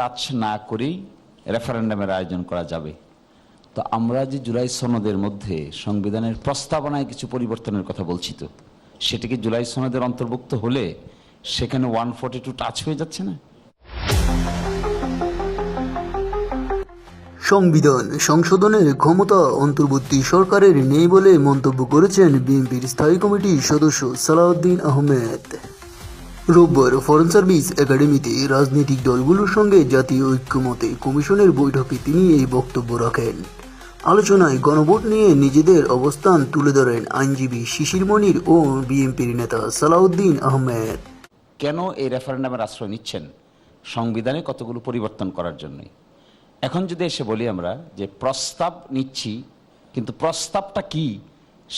Touch না করেই রেফারেন্ডামের আয়োজন করা যাবে। তো আমরা যে জুলাই সনদের মধ্যে সংবিধানের প্রস্তাবনায় কিছু পরিবর্তনের কথা বলছি তো, সেটা কি জুলাই সনদের অন্তর্ভুক্ত হলে সেখানে ওয়ান ফোর্টি টু টাচ হয়ে যাচ্ছে না? সংবিধান সংশোধনের ক্ষমতা অন্তর্বর্তী সরকারের নেই বলে মন্তব্য করেছেন বিএনপির স্থায়ী কমিটির সদস্য সালাউদ্দিন আহমেদ। রোববার ফরেন সার্ভিস একাডেমিতে রাজনৈতিক দলগুলোর সঙ্গে জাতীয় ঐক্যমতে কমিশনের বৈঠকে তিনি এই বক্তব্য রাখেন। আলোচনায় গণভোট নিয়ে নিজেদের অবস্থান তুলে ধরেন আইনজীবী শিশির মনির ও বিএনপির নেতা সালাউদ্দিন আহমেদ। কেন এই রেফারেন্ডামের আশ্রয় নিচ্ছেন? সংবিধানে কতগুলো পরিবর্তন করার জন্যই এখন যদি এসে বলি আমরা যে প্রস্তাব নিচ্ছি, কিন্তু প্রস্তাবটা কি?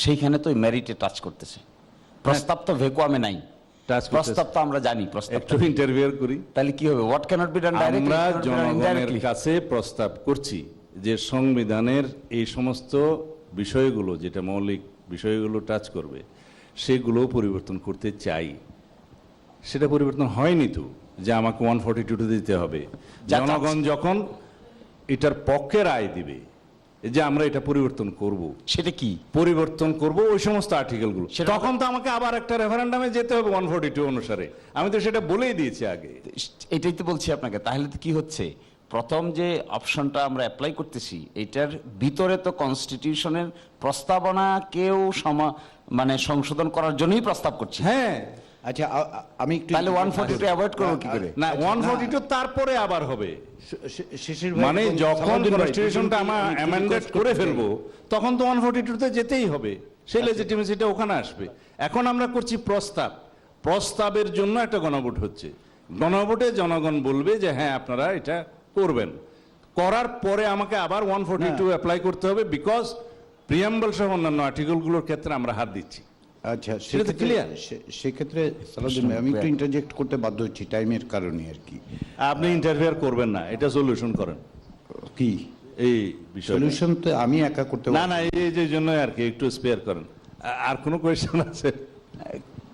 সেইখানে তো মেরিটে টাচ করতেছে। প্রস্তাব তো ভেকুয়ামে নাই। প্রস্তাব তো আমরা জানি প্রস্তাব একটু ইন্টারভিউ করি। তাহলে কি হবে? হোয়াট ক্যানট বি ডান আমরা জনগণের কাছে প্রস্তাব করছি যে সংবিধানের এই সমস্ত বিষয়গুলো যেটা মৌলিক বিষয়গুলো টাচ করবে সেগুলো পরিবর্তন করতে চাই। সেটা পরিবর্তন হয়নি তো যে আমাকে ওয়ান ফর্টি টু দিতে হবে। জনগণ যখন এটার পক্ষে রায় দিবে যে আমরা এটা পরিবর্তন করব। সেটা কি? পরিবর্তন করব ওই সমস্ত আর্টিকেলগুলো তখন তো আমাকে আবার একটা রেফারেন্ডামে যেতে হবে ওয়ান ফর্টি টু অনুসারে। আমি তো সেটা বলেই দিয়েছি আগে। এটাই তো বলছি আপনাকে। তাহলে তো কি হচ্ছে? প্রথম যে অপশনটা আমরা অ্যাপ্লাই করতেছি এটার ভিতরে তো কনস্টিটিউশনের প্রস্তাবনা কেউ সমা মানে সংশোধন করার জন্যই প্রস্তাব করছি। হ্যাঁ। আচ্ছা আমি একটু তাহলে ওয়ান ফর্টি টু অ্যাভয়েড করব কি করে? না ওয়ান ফর্টি টু তারপরে আবার হবে। শি- শি- শিশির ভাই মানে যখন কনস্টিটিউশনটা আমরা অ্যামেন্ডেড করে ফেলব তখন তো ওয়ান ফর্টি টুতে যেতেই হবে। আচ্ছা। সেই লেজিটিমেসিটা ওখানে আসবে। এখন আমরা করছি প্রস্তাব। প্রস্তাবের জন্য একটা গণভোট হচ্ছে। গণভোটে জনগণ বলবে যে হ্যাঁ আপনারা এটা করবেন। করার পরে আমাকে আবার ওয়ান ফর্টি টু অ্যাপ্লাই করতে হবে বিকজ প্রিয়াম্বল সহ অন্যান্য আর্টিকেলগুলোর ক্ষেত্রে আমরা হাত দিচ্ছি। আচ্ছা সেটা তো সেক্ষেত্রে সে- সেক্ষেত্রে সালাউদ্দিন ভাই আমি একটু ইন্টারজেক্ট করতে বাধ্য হচ্ছি টাইমের কারণে আর কি। আপনি ইন্টারফেয়ার করবেন না এটা সলিউশন করেন। কি? এই বিষয় সলিউশন তো আমি একা করতে না না এই যে জন্য আর কি একটু স্পেয়ার করেন। আর কোনো কোয়েশ্চেন আছে?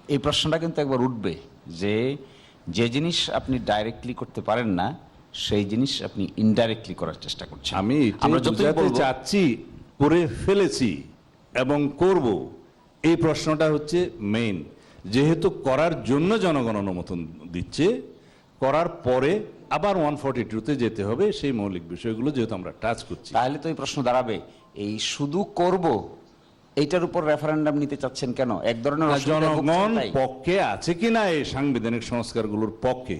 এই প্রশ্নটা কিন্তু একবার উঠবে যে যে জিনিস আপনি ডাইরেক্টলি করতে পারেন না সেই জিনিস আপনি ইনডাইরেক্টলি করার চেষ্টা করছেন। আমি আমরা যতই চাচ্ছি করে ফেলেছি এবং করব। এই প্রশ্নটা হচ্ছে মেইন যেহেতু করার জন্য জনগণ অনুমোদন দিচ্ছে করার পরে আবার ওয়ান ফর্টি টুতে যেতে হবে সেই মৌলিক বিষয়গুলো যেহেতু আমরা টাচ করছি। তাহলে তো এই প্রশ্ন দাঁড়াবে। এই শুধু করব এইটার উপর রেফারেন্ডাম নিতে চাচ্ছেন কেন? এক ধরনের জনগণ পক্ষে আছে কি না এই সাংবিধানিক সংস্কারগুলোর পক্ষে?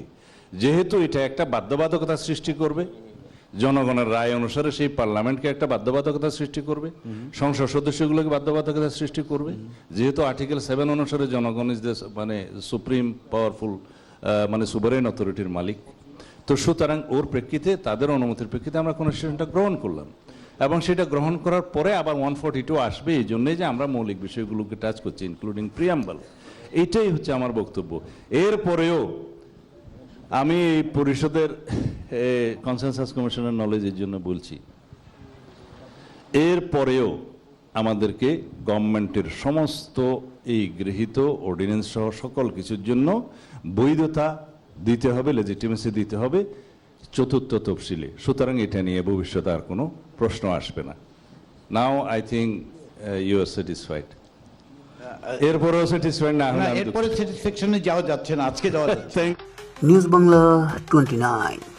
যেহেতু এটা একটা বাধ্যবাধকতা সৃষ্টি করবে। জনগণের রায় অনুসারে সেই পার্লামেন্টকে একটা বাধ্যবাধকতা সৃষ্টি করবে সংসদ সদস্যগুলোকে বাধ্যবাধকতা সৃষ্টি করবে। যেহেতু আর্টিকেল সেভেন অনুসারে জনগণ ইজ মানে সুপ্রিম পাওয়ারফুল মানে সুভারেন অথরিটির মালিক তো সুতরাং ওর প্রেক্ষিতে তাদের অনুমতির প্রেক্ষিতে আমরা কোনো কনস্টিটিউশনটা গ্রহণ করলাম। এবং সেটা গ্রহণ করার পরে আবার ওয়ান ফর্টি টু আসবে এই জন্যই যে আমরা মৌলিক বিষয়গুলোকে টাচ করছি ইনক্লুডিং প্রিয়াম্বল এইটাই হচ্ছে আমার বক্তব্য। এরপরেও আমি পরিষদের কনসেনসাস কমিশনের নলেজের জন্য বলছি। এরপরেও আমাদেরকে গভর্নমেন্টের সমস্ত এই গৃহীত অর্ডিন্যান্স সহ সকল কিছুর জন্য বৈধতা দিতে হবে লেজিটিমেসি দিতে হবে চতুর্থ তফসিলে। সুতরাং এটা নিয়ে ভবিষ্যতে আর কোনো প্রশ্ন আসবে না। Now I think you are satisfied এরপরেও স্যাটিসফাইড না এরপরে সেকশনে যাওয়া যাচ্ছে না আজকে যাওয়া যাচ্ছে News Bangla 29